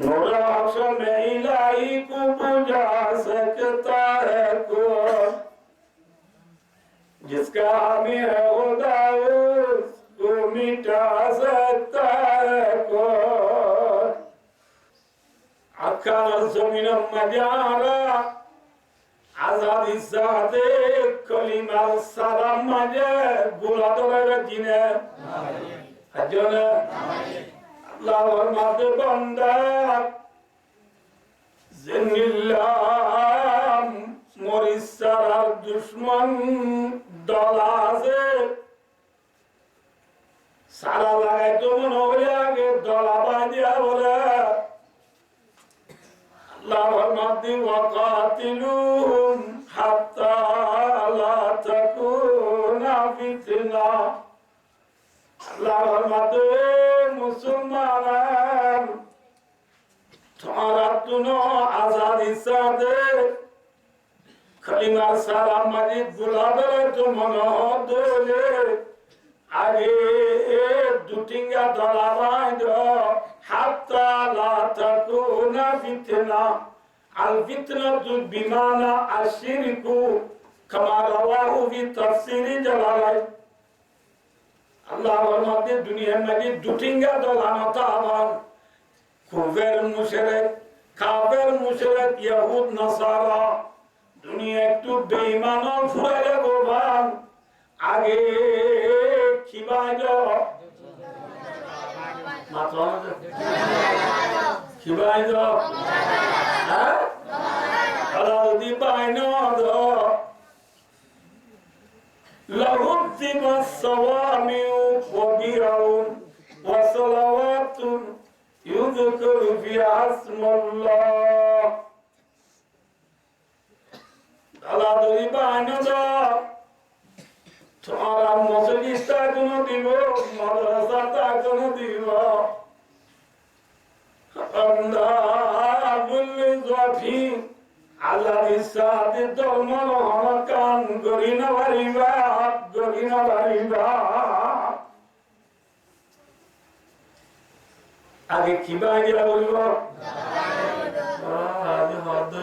रोशन इलाही को बुझा सकता है कौन जिसका हमें है खुदा उसको मिटा सकता है कौन अक्काल जमीन मजारा আজাদি সাদে কলিমার সালাম মাঝে গোলা দলের জিনে হাজনে আল্লাহর মাঝে বান্দা জিন্নিল্লাহ মরিসার দুশ্মন দল আছে সারা লাগাই তো মনে হলে আগে দলা বাঁধিয়া বলে আল্লাহর মাঝে ওয়াকাতিলুহুম হাত্তা লা তাকুনা ফিতনা মাঝে মুসলমান তোমারা তুনো আজাদি সাদে খলিমার সালাম মাঝে গুলাবের তো মনোদলে আগে দুটিঙ্গা দলা বাঁধ হাত্তা লা তাকুনা ফিতনা। আল ফিতনাতু বিমানা আশিরকু, কামা রাওয়াহু ফি তাফসিরি আল্লাহর মধ্যে দুনিয়ার দলা মাথা আবার কুফের মুশরিক, কাফের মুশরিক ইহুদ নাসারা। দুনিয়া একটু বেঈমান ফুরাইলে গোবান আগে খিবাইল। খিবাইল। হ্যাঁ? বাইন لهدم الصوامع وبيع وصلوات يذكر فيها اسم الله আলাদি বাইন তোমার মসজিদটা কোনো দিব মাদ্রাসাটা কোনো দিব আল্লাহ ইসাদি ধর্ম হনকান গরি না পারিবা গরি না আগে কিবা গিয়া বলিব আগে হদ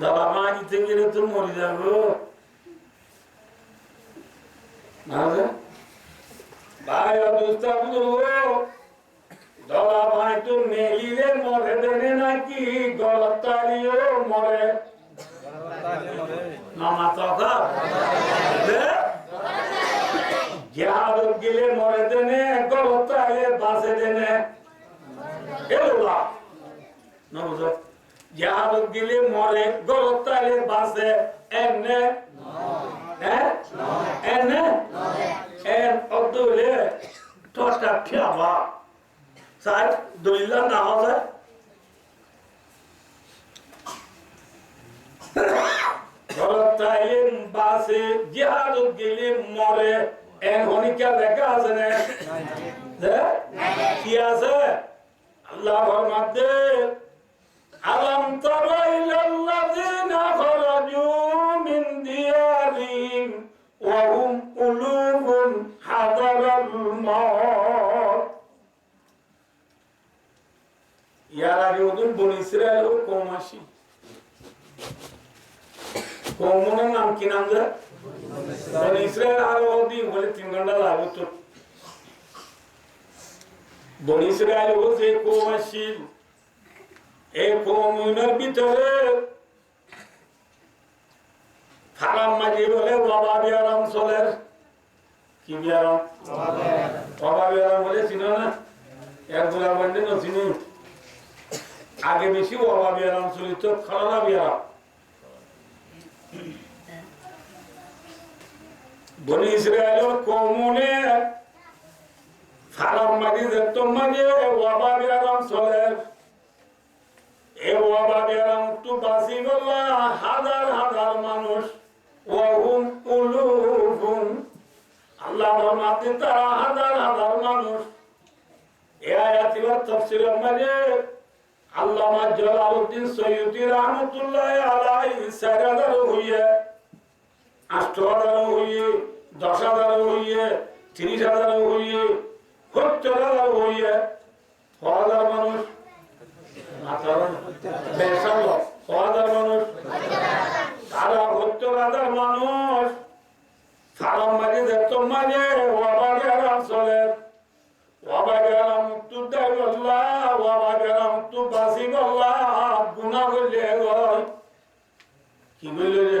দাদা মা দিতে গেলে তো মরে যাব। ভাই অবস্থা বুঝলো ভাই তো মেলিলে মরে দেনে নাকি? গলতালিও মরে মামা তকা জিহাদ গেলে মরে দেনে গলতালে বাসে দেনে এলোলা না। বুঝো। জিহাদ গেলে মরে গলতালে বাসে এনে হ্যাঁ এনে en odule tosta piava sai duilla na গলতাইলেন বাসে জিহাদ গেলেন মরে এখনইকা লেখা আছে না? কি আছে? আল্লাহ ফরমাত দে আলম তারাইলাল্লাযিনা খরাজু মিন দিয়ারিহিম ওয়া হুম কুলুবুন হাদারাল মউত ইয়ারা ইউদুল বনি ইসরাইল ও কমাশি কমনের নাম কি নাম যে ইসরায়েল আরও দিন বলে তিন ঘণ্টা লাগবে তো বন ইসরায়েল যে কম আসিল এই কমনের ভিতরে হারাম মাঝি বলে বাবা বিয়ারাম চলের কি বিয়ারাম বাবা বিয়ারাম বলে চিনো না এক গোলা বান্ডে না চিনি আগে বেশি বাবা বিয়ারাম চলিত খালা বিয়ারাম বনি ইসরায়েল কমনে ফারাম মাঝি দেখতো মাঝে বাবা বিয়ারাম চলের এ বাবা বিয়ারাম একটু বাসি বললা হাজার হাজার মানুষ। ওয়াহুম উলুফুন আল্লাহর মাঝে তারা হাজার হাজার মানুষ। এ আয়াতিবার তাফসিরের মাঝে আল্লামা জালালউদ্দিন সৈয়দি রহমতুল্লাহ আলাইহি হাজার হইয়ে আষ্ট হাজার হইয়ে দশ হাজার হইয়ে তিরিশ হাজার হইয়ে সত্তর হাজার হইয়ে হাজার মানুষ হাজার মানুষ সারা সত্তর হাজার মানুষ সারা মাঝে দেখতো মাঝে ওবাগে আরাম চলে। ওবাগে আরাম তু দেবল্লা ওবাগে আরাম তু বাসি গল্লা গুণা করলে কি বলল রে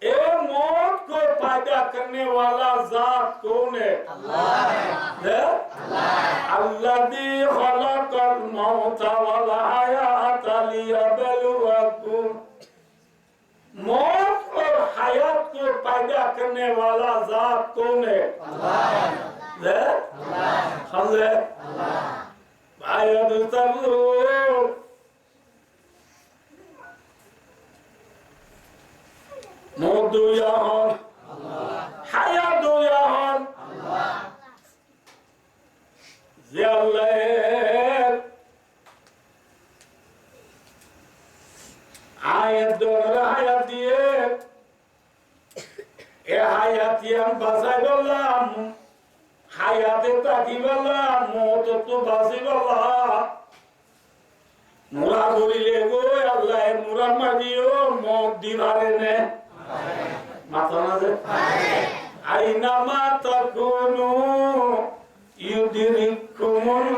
اے موت کو پیدا کرنے والا ذات کون ہے؟ اللہ ہے۔ اللہ دی خلق الموت والحیات لیبلوکم۔ موت اور حیات کو پیدا کرنے والا ذات کون ہے؟ اللہ ہے۔ اللہ ہے۔ اللہ ہے মধু হন হায়া দোয়া হন যে আল্লাহ আয়াত দোয়া হায়া দিয়ে এ হায়াতি আমি বাঁচাই বললাম, হায়াতে তাকি বললাম মত তো বাঁচি বললাম। মুরা করিলে গো, আল্লাহ মুরা মারিও মত দিবারে নে। মাথা মাঝে আইনামা তাকুনু ইউদিরিকুমুল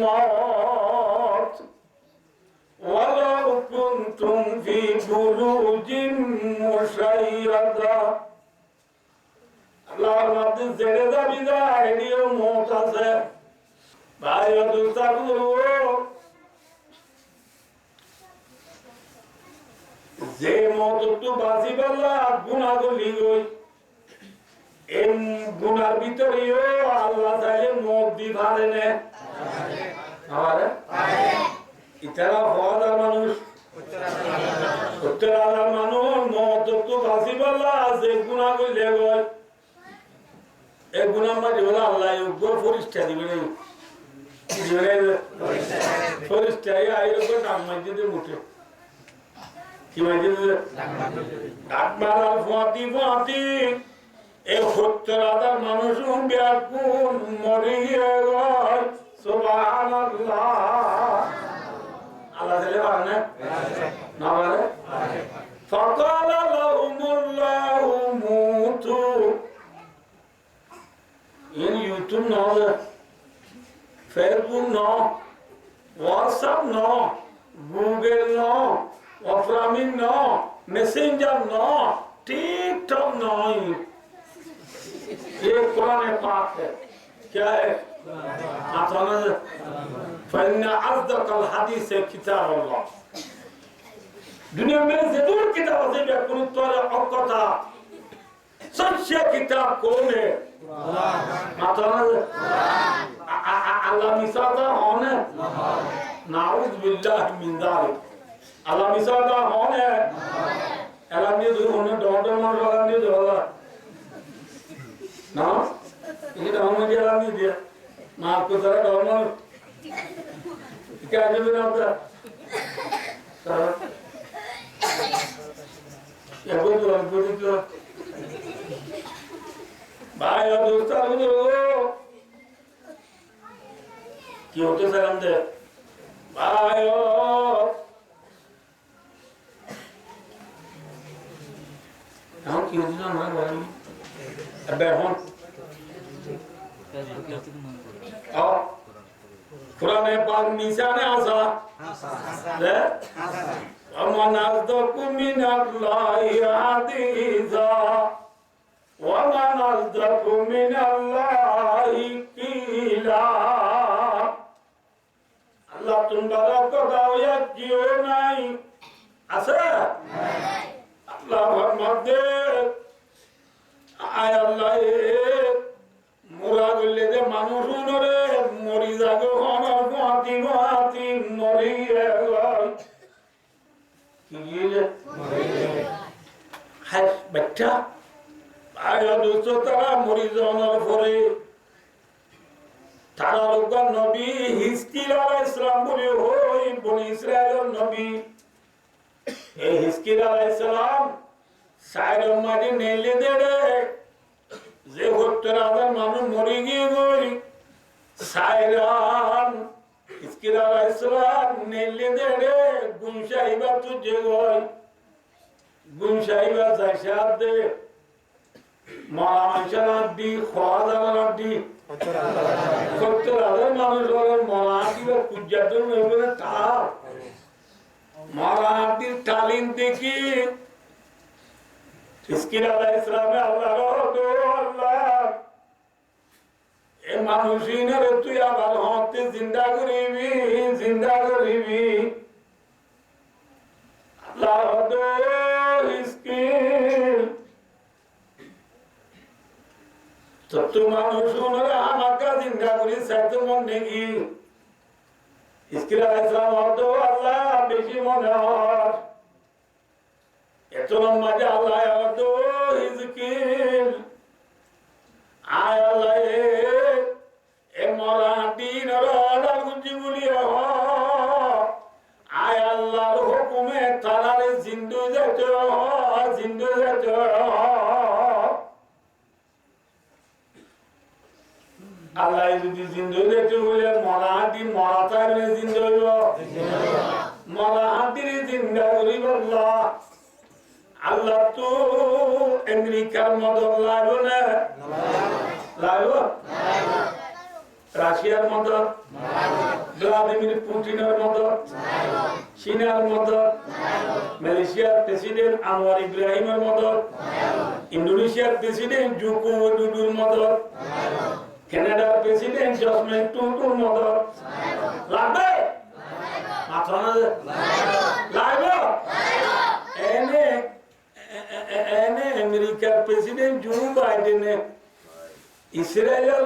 মত। ওয়ালাউ কুনতুম ফি বুরুজিন মুশাইয়াদা আল্লাহর মধ্যে জেরে দাবি দা এডিও মত আছে। ভাই অদুস্তাগুলো যে মত তো বাঁচি পারলা গুণা করলি গই এই গুণার ভিতরেও আল্লাহ চাইলে মত দি পারে নে। আমারে ইতারা হাজার মানুষ। সত্তর হাজার মানুষ মত তো বাঁচি যে গুণা করলে গই এই গুণার মাঝে বলে আল্লাহ গো পরিষ্কার দিবে না পরিষ্কার নাম মাঝে মুঠে কি মাঝে আত্মার ফাঁতি ফাঁতি এ সত্তর হাজার মানুষ ব্যাকুল মরে গিয়ে গয় সুবহানাল্লাহ আল্লাহ দিলে পারে না না পারে فقال لهم الله موتوا in YouTube no Facebook no WhatsApp no Google no অফলামিন ন মেসেঞ্জার ন টিকটক নয় ये कुरान पाक है क्या है दुनिया में जरूर किताब अवकता सबसे किताब कौन है अल्लाह मिसाता होने नाउज बिल्लाह मिंदारिक আল্লাহ মিসা দা হনে এলাম দিয়ে দুই হনে ডম ডম মন লাগান দিয়ে দেওয়া না? এই ডম দিয়ে। কি হতে সালাম দে। Não, 15 já não, agora. É berrom. Ó. Quran पाक निशान है आसा है अमन अजदक मिन अल्लाह हदीजा वमन अजदक मिन अल्लाह कीला अल्लाह तुम डरो को दावत क्यों नहीं असर नहीं আল্লাহ মধ্যে আয় আল্লাহ মোরা করলে যে মানুষ মরি যাগো হন গুয়াতি গুয়াতি মরি হ্যাঁ বাচ্চা তারা মরি যাওয়ার পরে তারা লোক নবী হিসকিল আলাইহিস সালাম বলে হই বনি নবী এই হিসকিল আলাইহিস সালাম সাইর মাঝে নেলে দেড়ে। যে হত্যার আদার মানুষ মরে গিয়ে গই সাইরান হিসকিল আলাইহিস সালাম নেলে দেড়ে গুম সাহিবা তুজে গই। গুম সাহিবা যাইসাদ দে মারা মানুষের আড্ডি খাওয়া দাওয়ার আড্ডি সত্তর হাজার মানুষ হলো মরাঠিরা কুজাতুর নেবে তার মরাঠির তালিম দেখি। ইসকির আলাহ ইসলামে আল্লাহ রহদো আল্লাহ। এ মানুষিনের তুই আবার হতে জিন্দা করিবি জিন্দা করিবি। আল্লাহ রহদো ইসকির সত্য মানুষ আমাকে চিন্তা করি সাইতে মন নেই ইসকিরা ইসলাম হত আল্লাহ, বেশি মনে হয়। এত লম্বা যে আল্লাহ হত হিজকির আয় আল্লাহ, এ মরা দিন রডা গুঞ্জি বলি আয় আল্লাহর হুকুমে তারারে জিন্দু যেতে জিন্দু যেতে। আল্লাহ যদি জিন্দু দেখতে বলে মরা হাতি মরা থাকলে জিন্দু হইব মরা হাতির জিন্দা করিব আল্লাহ তো আমেরিকার মদত লাগবে না? রাশিয়ার মদত ভ্লাদিমির পুটিনের মদত চীনের মদত মালয়েশিয়ার প্রেসিডেন্ট আনোয়ার ইব্রাহিমের মদত ইন্দোনেশিয়ার প্রেসিডেন্ট জুকো উইডোডোর মদত কানাডার প্রেসিডেন্ট জসমিন টুটুর মদত লাগবে মাথা না লাগবে এনে এনে আমেরিকার প্রেসিডেন্ট জো বাইডেনে ইসরায়েলের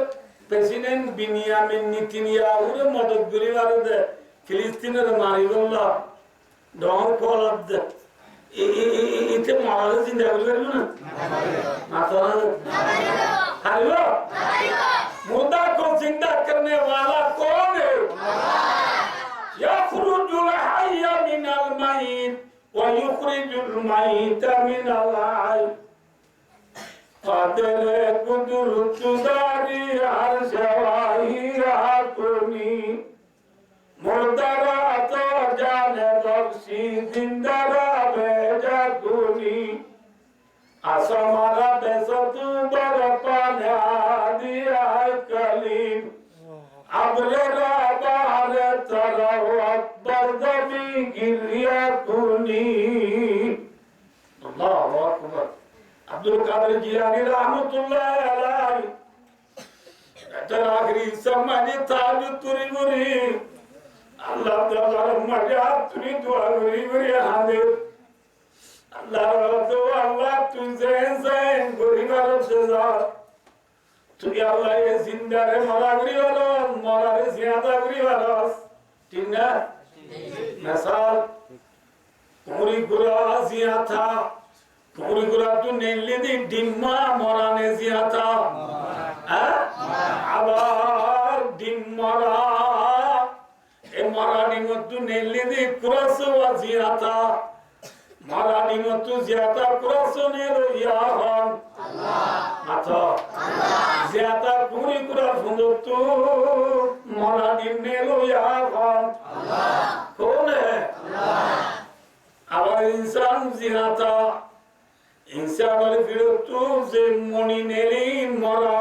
প্রেসিডেন্ট বিনিয়ামিন নিতিনিয়াহুরে মদত করিবার দে ফিলিস্তিনের মারিবল্লা ডর কলার দে ইতে মরালে চিন্তা করি পারবে না মাথা না হারিব মুদা কো চিন্তা করনে ওয়ালা কো ويخرج الميت من الحي قدر قدرت داري عرش واهي كوني আব্দুল কাদের জিলানী রাহমাতুল্লাহ আলাইহি। এটা আখরি সমানে তাজ তুরি মুরি আল্লাহ তাআলা মাঝে তুরি দোয়া করি করি হাজির আল্লাহ তো আল্লাহ তুই জেন জেন গরিবার সেজা তুই আল্লাহ এ জিন্দারে মরা করিবার মরারে জিয়াদা করিবার ঠিক না? মিসাল কুমরি গুরা জিয়া থা পরিকুরাতুন লিল্লাযী দিম্মা মরানে জিয়াতা। হ্যাঁ? আবার দিম্মরা এ মরানি মতু লিল্লাযী কুরাসু ওয়া জিয়াতা। মরানি মতু জিয়াতা কুরাসুনের ইয়াহন আল্লাহ আতা জিয়াতা পরিকুরা ফুন্দতু মরানি নেলো ইয়াহন আল্লাহ কোন? আল্লাহ আবার ইনসান জিয়াতা। ইনসান হলে ফিরত তো যে মনি নেলি মরা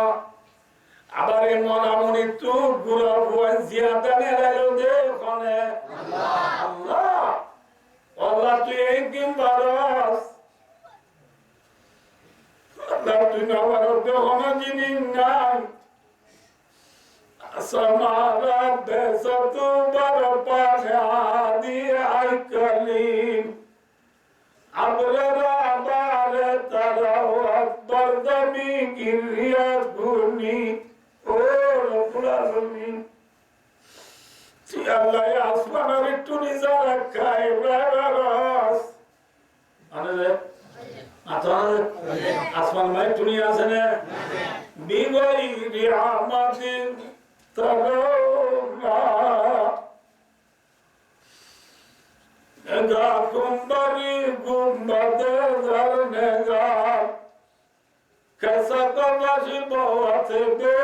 আবার এ মরা মনি তো গুড়া ভুয়ান জিয়াতা নেলাইলো দে ওখানে আল্লাহ Allah tu engin baras. Allah tu nawarar de hona jinin nan. Asamara besatu barapane adi ay kalim. Abrara আল্লাহ আসমানের একটু তুমি যারা খাই রস আরে আতর আসমান মাই টুনি আছে না বিগই রিয়ামাতিন তরৌনা Nega kumbari gumbade dar nega Kasa kamashi bhavate be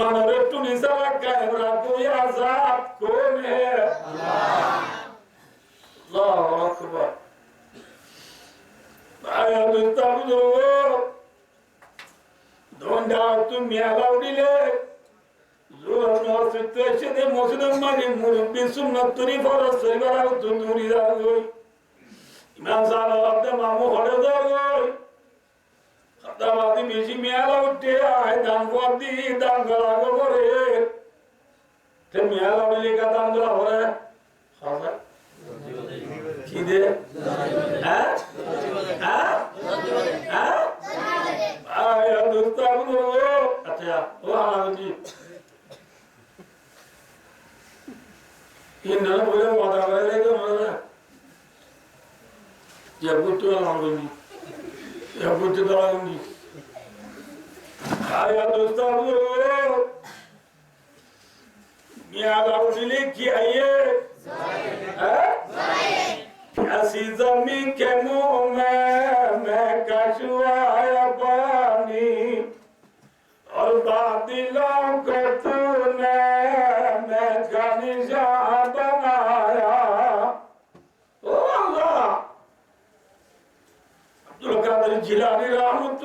আসমানের একটু নিচে রাখা এবার তুই আজাদ দন্ডা তুমি আলা সেদে মুসলিম মানে মুরব্বি সুন্নাত তরি ফরজ সইবার তো নুরি দাগই ইমাম সাহেব মামু হড়ে দাগই দাবাদি বেশি মেয়ালা উঠে আয়, দান কর দি, দান গলা করে। তে মেয়ালা বলে কা দান গলা করে হবে। কি দে? হ্যাঁ? হ্যাঁ? হ্যাঁ? আয় দোস্ত আপনি ও আচ্ছা ও কে মাদা জবুতু আলাঙ্গি জবুতু yapıcıdan Hayat ustamdır. Miyalar bilik ki ayı. Zahir. Ha? Zahir. Asizam minke mu'men.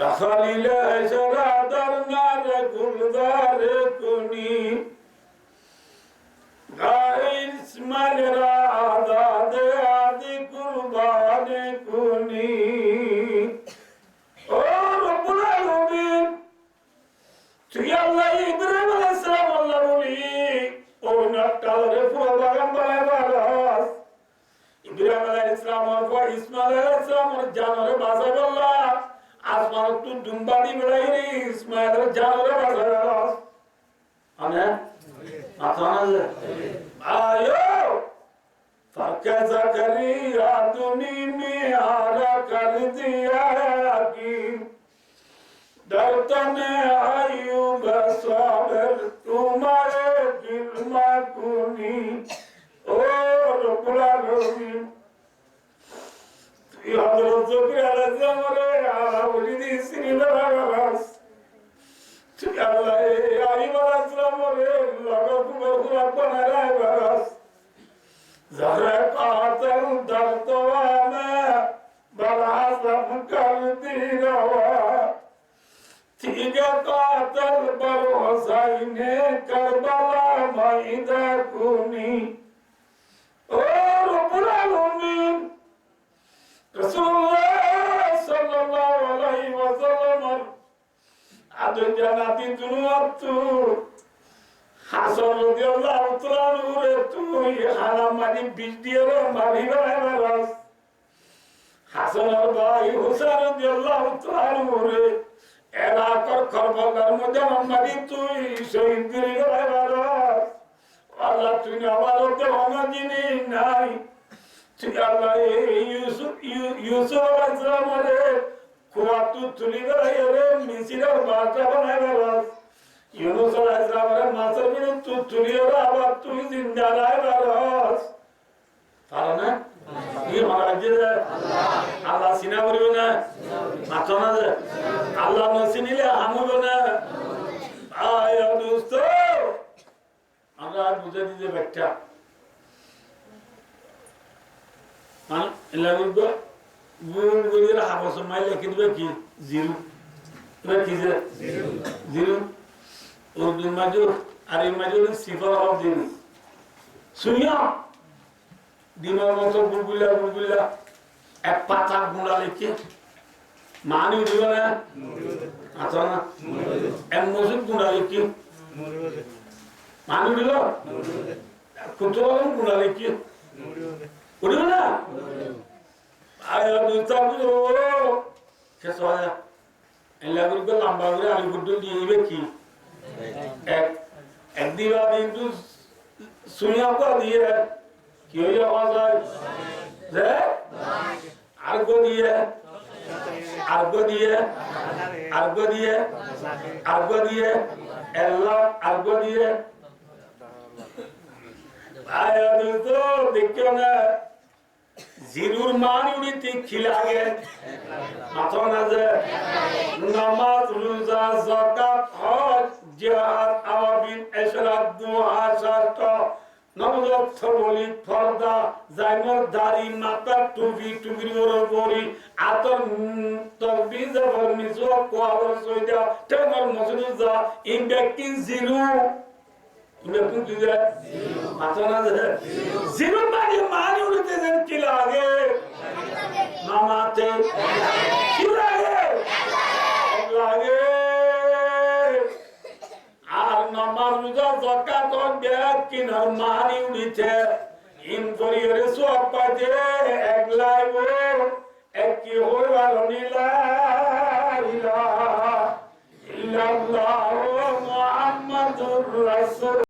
রাখালিলে সারা দরনার গুলদার কুনি। গাইর স্মল রাদাদ আদি কুরবান কুনি। ও রব্বুল আলামিন, তুই আল্লাহ ইব্রাহিম আলাইহিস সালাম আল্লাহ বলি ও নাকারে পুরো বাগান বানায় বালাস ইব্রাহিম আলাইহিস জানরে বাজাবে আসমান তু দুম্বাড়ি বেড়াইনি ইসমাইল জানরে বাজা বারাস আনে Atanız. Ayo. Fakat Zakariya dunimi ara kar diya ki Dartane Ayyub saber tumare gilma kuni O Alamin Ya Hazreti Aleyhisselam ala ulidi sinila galas তুই আল্লাহ এই আইবার আসলাম রে লাগা কুমার কুমার বানায় বারাস যারা কাতল দর্দওয়ানা বলাসম কর দিনওয়া কাতল বর করবালা মাইদা কুনি ও রব্বুল আলামিন রাসূলুল্লাহ সাল্লাল্লাহু আলাইহি ওয়াসাল্লাম আদু জানাতি দুনুয়াতু। হাসন রাদিয়াল্লাহু তাআলা নুরে তুই হারাম মানি, বিষ দিয়ে রে, মারি বেড়াস হাসন আর ভাই হুসাইন রাদিয়াল্লাহু তাআলা নুরে এলাকার করবলার মধ্যে মারি তুই শহীদ করে বেড়াস আল্লাহ, তুই আমার ওতে অনাজিনি নাই। তুই আল্লাহ ইউসুফ ইউসুফ আলাইহিস সালামের কুয়াতু তুলি বেড়াইরে মিছিলের বাচ্চা বানাই বেড়াস ইউনুস আলাইহিস সালামের মাছের বিনে তু তুলিয়ে আবার তুই জিন্দা রাই বেড়াস পারো না কি মারা যে আল্লাহ সিনা করিব না মাথা না যে আল্লাহ নসিনিলে আমুব না আয় দোস্ত আমরা বুঝে দিতে ব্যাখ্যা মানে এলাকা গুণ গুলির হাবস মাই লিখে দিবে কি? জিরো। এবার কি যে? জিরো। উর্দুর মাঝে আর এই মাঝে সিফর হওয়া দিন শুনিয়া ডিমের মতো বুলবুলা বুলবুলা এক পাতা গুঁড়া লিখে। মানি দিব না? আচ্ছা না? এক মসুদ গুঁড়া লিখে। মানি দিল কুতো গুঁড়া লিখে। উঠিব না? শেষ দিয়ে দিবে দিয়ে কি দিয়ে আর্গ দিয়ে আর্গ দিয়ে দিয়ে এল্লা আর্গ দিয়ে না। জিরুর মান উড়িতে না যে নামাজ, রোজা, যাকাত, হজ, জিহাদ আওয়াবিন ইশরাক দুআ শারত নবদত্ত বলি, ফর্দা জাইমর দাড়ি মাথা টুপি টুপির ওর বড়ি জবর, মিজো তেমর মজনুজা জিরু জীবন মানে মানে উঠতে যেন কি লাগে? নামাতে কি লাগে? লাগে? আর নামাজ রোজা, যাকাত ও ব্যাগ কিনার মানি উড়িছে ইনফরিয়র সব পাতে এক লাইব এক কি হই ভালো নীলা ইলাহা ইল্লাল্লাহু মুহাম্মাদুর রাসূল।